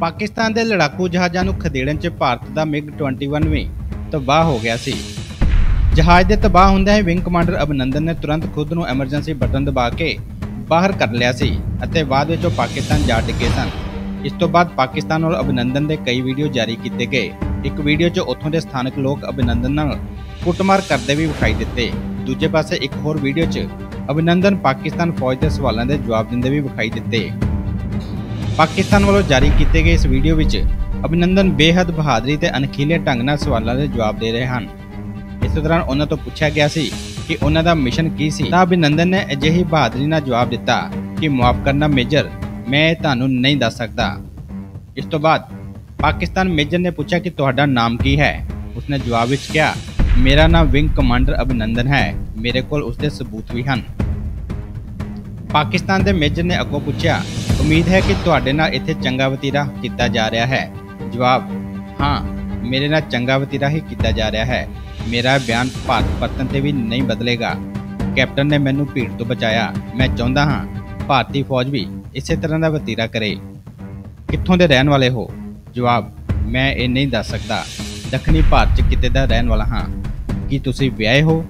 ਪਾਕਿਸਤਾਨ ਦੇ ਲੜਾਕੂ ਜਹਾਜ਼ਾਂ ਨੂੰ ਖਦੇੜਨ 'ਚ ਭਾਰਤ ਦਾ ਮਿਗ 21 ਵੀ ਤਬਾਹ ਹੋ ਗਿਆ ਸੀ। ਜਹਾਜ਼ ਦੇ ਤਬਾਹ ਹੁੰਦਿਆਂ ਹੀ ਵਿੰਗ ਕਮਾਂਡਰ ਅਭਿਨੰਦਨ ਨੇ ਤੁਰੰਤ ਖੁਦ ਨੂੰ ਐਮਰਜੈਂਸੀ ਬਟਨ ਦਬਾ ਕੇ ਬਾਹਰ ਕਰ ਲਿਆ ਸੀ ਅਤੇ ਬਾਅਦ ਵਿੱਚ ਉਹ ਪਾਕਿਸਤਾਨ ਜਾ ਡਿੱਗੇ ਸਨ। ਇਸ ਤੋਂ ਬਾਅਦ ਪਾਕਿਸਤਾਨ ਔਰ ਅਭਿਨੰਦਨ ਦੇ ਕਈ ਵੀਡੀਓ ਜਾਰੀ ਕੀਤੇ ਗਏ। ਇੱਕ ਵੀਡੀਓ 'ਚ ਉੱਥੋਂ ਦੇ ਸਥਾਨਕ ਲੋਕ ਅਭਿਨੰਦਨ ਨਾਲ ਕੁੱਟਮਾਰ ਕਰਦੇ ਵੀ ਵਿਖਾਈ ਦਿੱਤੇ। ਦੂਜੇ ਪਾਸੇ ਇੱਕ ਹੋਰ ਵੀਡੀਓ 'ਚ ਅਭਿਨੰਦਨ ਪਾਕਿਸਤਾਨ ਫੌਜ ਦੇ ਸਵਾਲਾਂ ਦੇ ਜਵਾਬ ਦਿੰਦੇ ਵੀ ਵਿਖਾਈ ਦਿੱਤੇ। ਪਾਕਿਸਤਾਨ ਵੱਲੋਂ ਜਾਰੀ ਕੀਤੇ ਗਏ ਇਸ ਵੀਡੀਓ ਵਿੱਚ ਅਭਿਨੰਦਨ ਬੇਹੱਦ ਬਹਾਦਰੀ ਤੇ ਅਣਖੀਲੇ ਢੰਗ ਨਾਲ ਸਵਾਲਾਂ ਦੇ ਜਵਾਬ ਦੇ ਰਹੇ ਹਨ। ਇਸ ਦੌਰਾਨ ਉਹਨਾਂ ਤੋਂ ਪੁੱਛਿਆ ਗਿਆ ਸੀ ਕਿ ਉਹਨਾਂ ਦਾ ਮਿਸ਼ਨ ਕੀ ਸੀ। ਤਾਂ ਅਭਿਨੰਦਨ ਨੇ ਅਜਿਹੀ ਬਹਾਦਰੀ ਨਾਲ ਜਵਾਬ ਦਿੱਤਾ ਕਿ ਮਾਫ ਕਰਨਾ ਮੇਜਰ, ਮੈਂ ਇਹ ਤੁਹਾਨੂੰ ਨਹੀਂ ਦੱਸ ਸਕਦਾ। ਇਸ ਤੋਂ ਬਾਅਦ ਪਾਕਿਸਤਾਨ ਮੇਜਰ ਨੇ ਪੁੱਛਿਆ ਕਿ ਤੁਹਾਡਾ ਨਾਮ ਕੀ ਹੈ? ਉਸਨੇ ਜਵਾਬ ਵਿੱਚ ਕਿਹਾ, ਮੇਰਾ ਨਾਮ ਵਿੰਗ ਕਮਾਂਡਰ ਅਭਿਨੰਦਨ ਹੈ। ਮੇਰੇ ਕੋਲ ਉਸਦੇ ਸਬੂਤ ਵੀ ਹਨ। ਪਾਕਿਸਤਾਨ ਦੇ ਮੇਜਰ ਨੇ ਅੱਗੋਂ ਪੁੱਛਿਆ ਉਮੀਦ ਹੈ ਕਿ ਤੁਹਾਡੇ ਨਾਲ ਇੱਥੇ ਚੰਗਾ ਵਤੀਰਾ ਕੀਤਾ ਜਾ ਰਿਹਾ ਹੈ। ਜਵਾਬ, ਹਾਂ, ਮੇਰੇ ਨਾਲ ਚੰਗਾ ਵਤੀਰਾ ਹੀ ਕੀਤਾ ਜਾ ਰਿਹਾ ਹੈ। ਮੇਰਾ ਬਿਆਨ ਭਾਰਤ ਪਰਤਨ ਤੇ ਵੀ ਨਹੀਂ ਬਦਲੇਗਾ। ਕੈਪਟਨ ਨੇ ਮੈਨੂੰ ਭੀੜ ਤੋਂ ਬਚਾਇਆ। ਮੈਂ ਚਾਹੁੰਦਾ ਹਾਂ ਭਾਰਤੀ ਫੌਜ ਵੀ ਇਸੇ ਤਰ੍ਹਾਂ ਦਾ ਵਤੀਰਾ ਕਰੇ। ਕਿੱਥੋਂ ਦੇ ਰਹਿਣ ਵਾਲੇ ਹੋ? ਜਵਾਬ, ਮੈਂ ਇਹ ਨਹੀਂ ਦੱਸ ਸਕਦਾ। ਦੱਖਣੀ ਭਾਰਤ 'ਚ ਕਿਤੇ ਦਾ ਰਹਿਣ ਵਾਲਾ ਹਾਂ। ਕੀ ਤੁਸੀਂ ਵਿਆਹੇ ਹੋ?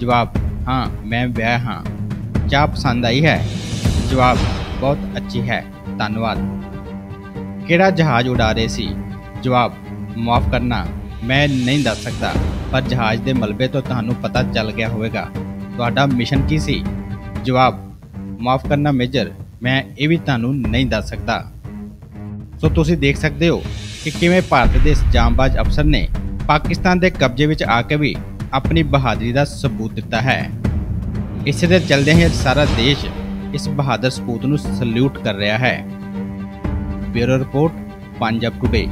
ਜਵਾਬ, ਹਾਂ, ਮੈਂ ਵਿਆਹ ਹਾਂ। ਚਾਹ ਪਸੰਦ ਆਈ ਹੈ? ਜਵਾਬ ਬਹੁਤ ਅੱਛੀ ਹੈ। ਧੰਨਵਾਦ। ਕਿਹੜਾ ਜਹਾਜ਼ ਉਡਾ ਰਹੇ ਸੀ? ਜਵਾਬ, ਮਾਫ ਕਰਨਾ, ਮੈਂ ਨਹੀਂ ਦੱਸ ਸਕਦਾ, ਪਰ ਜਹਾਜ਼ ਦੇ ਮਲਬੇ ਤੋਂ ਤੁਹਾਨੂੰ ਪਤਾ ਚੱਲ ਗਿਆ ਹੋਵੇਗਾ। ਤੁਹਾਡਾ ਮਿਸ਼ਨ ਕੀ ਸੀ? ਜਵਾਬ, ਮਾਫ ਕਰਨਾ ਮੇਜਰ, ਮੈਂ ਇਹ ਵੀ ਤੁਹਾਨੂੰ ਨਹੀਂ ਦੱਸ ਸਕਦਾ। ਸੋ ਤੁਸੀਂ ਦੇਖ ਸਕਦੇ ਹੋ ਕਿ ਕਿਵੇਂ ਭਾਰਤ ਦੇ ਇਸ ਜਾਮਬਾਜ਼ ਅਫਸਰ ਨੇ ਪਾਕਿਸਤਾਨ ਦੇ ਕਬਜ਼ੇ ਵਿੱਚ ਆ ਕੇ ਵੀ ਆਪਣੀ ਬਹਾਦਰੀ ਦਾ ਸਬੂਤ ਦਿੱਤਾ ਹੈ। ਇਸੇ ਦੇ ਚਲਦੇ ਹੀ ਸਾਰਾ ਦੇਸ਼ ਇਸ ਬਹਾਦਰ ਸਪੂਤ ਨੂੰ ਸਲੂਟ ਕਰ ਰਿਹਾ ਹੈ। Bureau report Punjab today